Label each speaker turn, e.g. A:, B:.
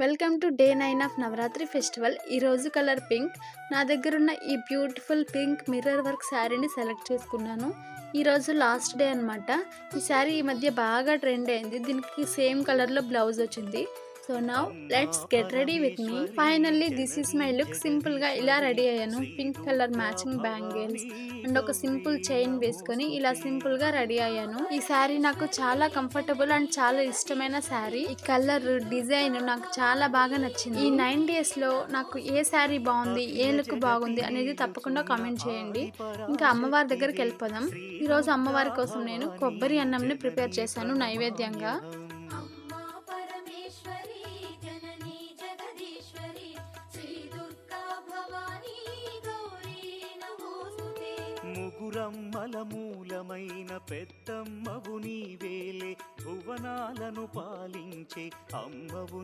A: Welcome to day nine of Navaratri festival. ఈరోజు colour pink. నా దగ్గర ఉన్న ఈ బ్యూటిఫుల్ పింక్ మిర్రర్ వర్క్ శారీని సెలెక్ట్ చేసుకున్నాను. ఈరోజు లాస్ట్ డే అన్నమాట. ఈ శారీ ఈ మధ్య బాగా ట్రెండ్ అయింది. దీనికి సేమ్ కలర్లో బ్లౌజ్ వచ్చింది. So now let's get ready with me finally this is my look సింపుల్గా ఇలా రెడీ అయ్యాను. Pink colour matching bangles and ఒక సింపుల్ చైన్ వేసుకొని ఇలా సింపుల్గా రెడీ అయ్యాను. ఈ శారీ నాకు చాలా కంఫర్టబుల్ అండ్ చాలా ఇష్టమైన శారీ ఈ కలర్ డిజైన్ నాకు చాలా బాగా నచ్చింది. ఈ నైన్ డేస్లో నాకు ఏ శారీ బాగుంది ఏ లుక్ బాగుంది అనేది తప్పకుండా కామెంట్ చేయండి. ఇంకా అమ్మవారి దగ్గరికి వెళ్ళిపోదాం. ఈ రోజు అమ్మవారి కోసం నేను కొబ్బరి అన్నంని ప్రిపేర్ చేశాను నైవేద్యంగా.
B: ముగురమ్మల మూలమైన పెద్దమ్మవు నీవేలే భువనాలను పాలించే అమ్మవు